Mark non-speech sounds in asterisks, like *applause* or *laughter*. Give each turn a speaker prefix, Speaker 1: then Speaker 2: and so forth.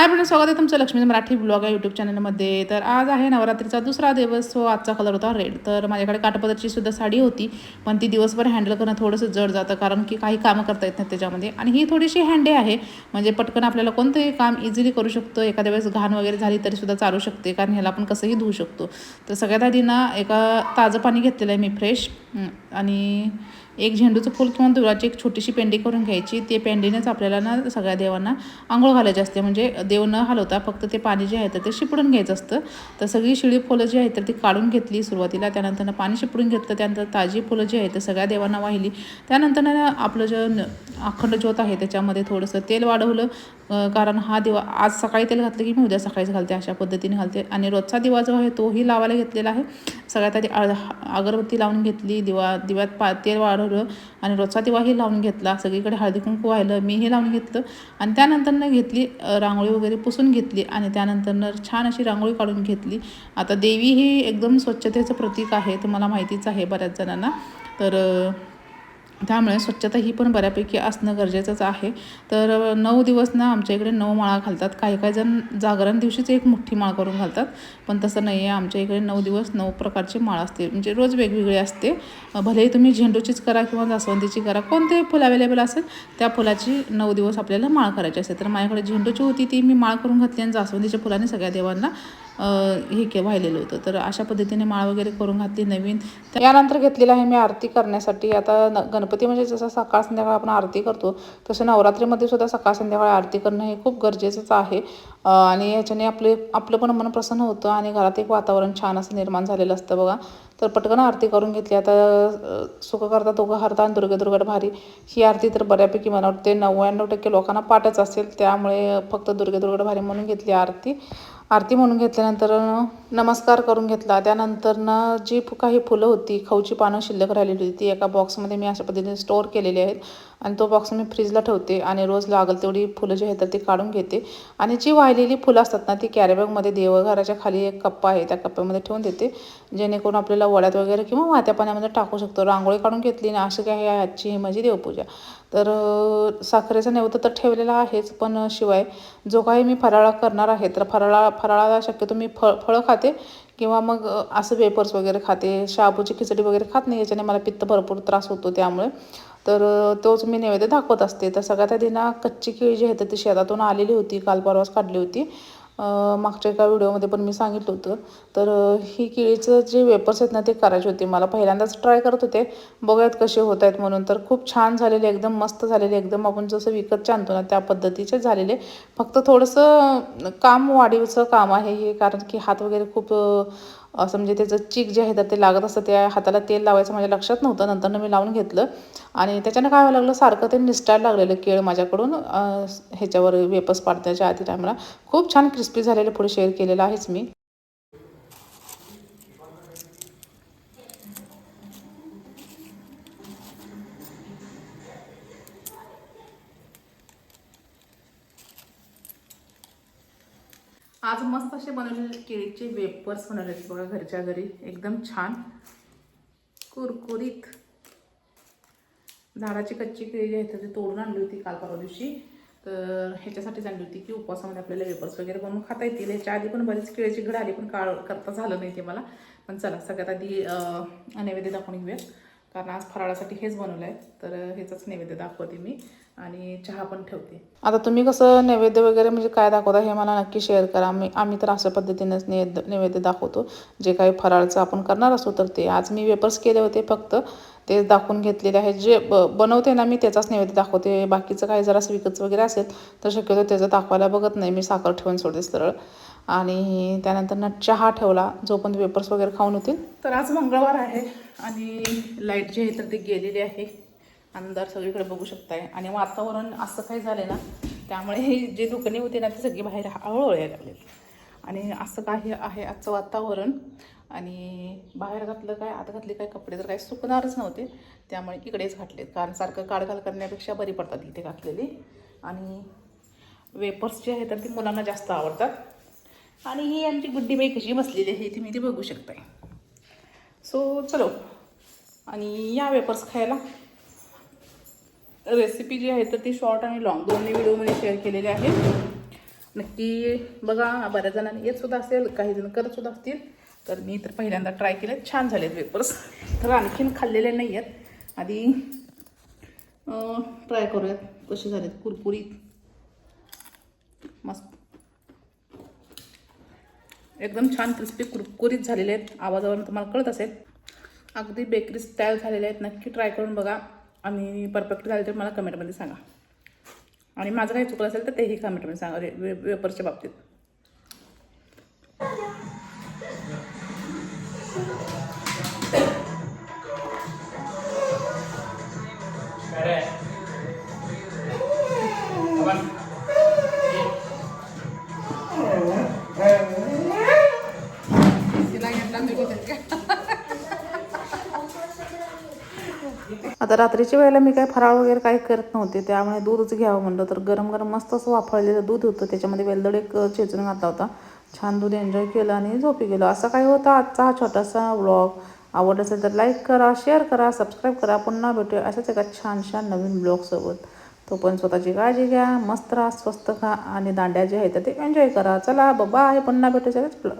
Speaker 1: Hi friend स्वागत आहे तुमचं लक्ष्मी मराठी ब्लॉग आहे यूट्यूब चॅनलमध्ये तर आज आहे नवरात्रीचा दुसरा दिवस सो आजचा कलर होता रेड तर माझ्याकडे काटपदरची सुद्धा साडी होती पण ती दिवसभर हँडल करणं थोडंसं जड जातं कारण की काही कामं करता येत नाही त्याच्यामध्ये. आणि ही थोडीशी हँडे आहे म्हणजे पटकन आपल्याला कोणतंही काम इझिली करू शकतो. एखाद्या वेळेस घाण वगैरे झाली तरी सुद्धा चालू शकते कारण ह्याला आपण कसंही धुवू शकतो. तर सगळ्यात आधी ना एका ताजं पाणी घेतलेलं आहे मी फ्रेश आणि एक झेंडूचं फूल किंवा दुराची एक छोटीशी पेंडी करून घ्यायची. ते पेंडीनेच आपल्याला ना सगळ्या देवांना आंघोळ घालायची असते. म्हणजे देव न हलवता फक्त ते पाणी जे आहे तर ते शिपडून घ्यायचं असतं. तर सगळी शिळी फुलं जी आहेत तर ती काढून घेतली सुरुवातीला. त्यानंतर पाणी शिपडून घेतलं. त्यानंतर ताजी फुलं जी आहेत तर सगळ्या देवांना वाहिली. त्यानंतर आपलं जे न- अखंड ज्योत आहे त्याच्यामध्ये थोडंसं तेल वाढवलं. कारण हा दिवा आज सकाळी तेल घातलं की मी उद्या सकाळीच घालते अशा पद्धतीने घालते. आणि रोजचा दिवा जो आहे तोही लावायला घेतलेला आहे. सगळ्यात आधी अगरबत्ती लावून घेतली दिवा दिव्यात पा तेल वाढवलं आणि रोजचा दिवाही लावून घेतला. सगळीकडे हळदी कुंकू व्हायलं मीही लावून घेतलं. आणि त्यानंतरनं घेतली रांगोळी वगैरे पुसून घेतली आणि त्यानंतरनं छान अशी रांगोळी काढून घेतली. आता देवी ही एकदम स्वच्छतेचं प्रतीक आहे तुम्हाला माहितीच आहे बऱ्याच जणांना. तर त्यामुळे स्वच्छता ही पण बऱ्यापैकी असणं गरजेचंच आहे. तर नऊ दिवस ना आमच्या इकडे नऊ माळा घालतात. काही काही जण जागरण दिवशीच एक मोठी माळ करून घालतात. पण तसं नाही आहे आमच्या इकडे नऊ दिवस नऊ प्रकारची माळ असते. म्हणजे रोज वेगवेगळी असते. भलेही तुम्ही झेंडूचीच करा किंवा जास्वंदीची करा. कोणते फुल अवेलेबल असेल त्या फुलाची नऊ दिवस आपल्याला माळ करायची असते. तर माझ्याकडे झेंडूची होती ती मी माळ करून घातली आणि जास्वंदीच्या फुलाने सगळ्या देवांना हे के वाहिलेलं होतं. तर अशा पद्धतीने माळ वगैरे करून घातली नवीन. यानंतर घेतलेलं आहे मी आरती करण्यासाठी. आता न गणपती म्हणजे जसं सकाळ संध्याकाळ आपण आरती करतो तसं नवरात्रीमध्ये सुद्धा सकाळ संध्याकाळ आरती करणं हे खूप गरजेचंच आहे. आणि ह्याच्याने आपले आपलं पण मन प्रसन्न होतं आणि घरात एक वातावरण छान असं निर्माण झालेलं असतं बघा. तर पटकन आरती करून घेतली. आता सुख करता दोघं हरता आणि दुर्गे दुर्गट भारी. ही आरती तर बऱ्यापैकी मला वाटते नव्याण्णव टक्के लोकांना पाठच असेल. त्यामुळे फक्त दुर्गे दुर्गट भारी म्हणून घेतली आरती. आरती म्हणून घेतल्यानंतर नमस्कार करून घेतला. त्यानंतरनं जी काही फुलं होती खाऊची पानं शिल्लक राहिलेली होती ती एका बॉक्समध्ये मी अशा पद्धतीने स्टोअर केलेली आहेत. आणि तो बॉक्स मी फ्रीजला ठेवते आणि रोज लागल तेवढी फुलं जी आहेत तर ती काढून घेते. आणि जी वाहिलेली फुलं असतात ना ती कॅरीबॅगमध्ये देवघराच्या खाली एक कप्पा आहे त्या कप्प्यामध्ये ठेवून देते. जेणेकरून आपल्याला वड्यात वगैरे किंवा वाहत्या पाण्यामध्ये टाकू शकतो. रांगोळी काढून घेतली आणि अशी काय आहे आजची ही माझी देवपूजा. तर साखरेचा नैवेद्य तर ठेवलेला आहेच पण शिवाय जो काही मी फराळा करणार आहे तर फराळा फराळाला शक्यतो मी फळ फळं खाते किंवा मग असं वेपर्स वगैरे खाते. शाबूची खिचडी वगैरे खात नाही याच्याने मला पित्त भरपूर त्रास होतो त्यामुळे. तर तोच मी नैवेद्य दाखवत असते. तर सगळ्यात आधी ना कच्ची केळी जी आहे ती शेतातून आलेली होती काल परवाच काढली होती. मागच्या एका व्हिडिओमध्ये पण मी सांगितलं होतं. तर ही केळीचं जे वेपर्स आहेत ना ते करायचे होते. मला पहिल्यांदाच ट्राय करत होते. बघूयात कसे होत आहेत म्हणून. तर खूप छान झालेले एकदम मस्त झालेले एकदम आपण जसं विकतचे आणतो ना त्या पद्धतीचे झालेले. फक्त थोडंसं काम वाढीवचं काम आहे हे कारण की हात वगैरे खूप असं म्हणजे त्याचं चीक जे आहे तर ते लागत असतं त्या हाताला तेल लावायचं माझ्या लक्षात नव्हतं. नंतर मी लावून घेतलं आणि त्याच्यानं काय व्हायला लागलं सारखं ते निसटायला लागलेलं केळ माझ्याकडून ह्याच्यावर वेपस पाडण्याच्या आधी टायमाला. खूप छान क्रिस्पी झालेलं पुढे शेअर केलेलं आहेच मी. आज मस्त असे बनवलेले केळीचे वेपर्स बनवले आहेत बघा घरच्या घरी. एकदम छान. कुरकुरीत. झाडाची कच्ची केळी जी आहे ती तोडून आणली होती काल परवा दिवशी. तर ह्याच्यासाठीच आणली होती की उपवासामध्ये आपल्याला वेपर्स वगैरे बनवून खाता येतील. ह्याच्या आधी पण बरीच केळीची घड आली पण काळ करता झालं नाही ते मला. पण चला सगळ्यात आधी नैवेद्य दाखवून घेऊया कारण आज फराळासाठी हेच बनवलं आहे तर ह्याचाच नैवेद्य दाखवते मी. आणि चहा पण ठेवते. आता तुम्ही कसं नैवेद्य वगैरे म्हणजे काय दाखवता हे मला नक्की शेअर करा. आम्ही आम्ही तर अशा पद्धतीनेच नैवेद्य नैवेद्य दाखवतो. जे काही फराळचं आपण करणार असतो तर ते. आज मी वेपर्स केले होते फक्त. ते दाखवून घेतलेले आहेत. जे ब बनवते ना मी त्याचाच नैवेद्य दाखवते. बाकीचं काही जरा असं विकतचं वगैरे असेल तर शक्यतो त्याचं दाखवायला बघत नाही. मी साखर ठेवून सोडते सरळ. आणि त्यानंतर ना चहा ठेवला. जो पण वेपर्स वगैरे खाऊन होतील. तर आज मंगळवार आहे आणि लाइट जी आहे तर ती गेलेली आहे. अंधार सगळीकडे बघू शकताय. आणि वातावरण असं काही झालं ना त्यामुळे हे *laughs* जे दुकाने होते ना ते सगळी बाहेर हळूहळू लागले आणि असं काही आहे आजचं वातावरण. आणि बाहेर घातलं काय आत घातले काय कपडे तर काही सुकणारच नव्हते. त्यामुळे इकडेच घातलेत. कारण सारखं काढघाल करण्यापेक्षा बरी पडतात इथे घातलेली. आणि वेपर्स जे आहेत तर ती मुलांना जास्त आवडतात. आणि ही आमची गुड्डी बाई कशी बसलेली आहे ती मी ती बघू शकताय. सो चलो. आणि या वेपर्स खायला रेसिपी जी आहे तर ती शॉर्ट आणि लॉंग दोन्ही व्हिडिओमध्ये शेअर केलेली आहे. नक्की बघा बऱ्याच जणांनी येत सुद्धा असेल काही जण करत सुद्धा असतील. तर मी तर पहिल्यांदा ट्राय केले छान झालेत वेपर्स तर आणखीन खाल्लेले नाही आहेत. आधी ट्राय करूयात कसे झालेत. कुरकुरीत. मस्त. एकदम छान क्रिस्पी कुरकुरीत झालेले आहेत. आवाजावरून तुम्हाला कळत असेल. अगदी बेकरी स्टाईल झालेले आहेत. नक्की ट्राय करून बघा. आणि परफेक्ट झाले तर मला कमेंटमध्ये सांगा. आणि माझं काही चुकलं असेल तर तेही कमेंटमध्ये सांगा वे वे वेपरच्या बाबतीत. आता रात्रीच्या वेळेला मी काय फराळ वगैरे काही करत नव्हते त्यामुळे दूधच घ्यावं म्हणलं तर गरम गरम मस्त असं वाफळलेलं दूध होतं त्याच्यामध्ये वेलदड एक चेचून घातला होता. छान दूध एन्जॉय केलं आणि झोपी गेलो. असा काय होता आजचा हा छोटासा व्लॉग आवडला असेल तर लाईक करा शेअर करा सबस्क्राईब करा. पुन्हा भेटूया अशाच एका छान छान नवीन ब्लॉगसोबत तो पण स्वतःची काळजी घ्या मस्त राहा स्वस्त खा आणि दांड्या जे आहेत ते एन्जॉय करा. चला बाबा हे पुन्हा भेटूया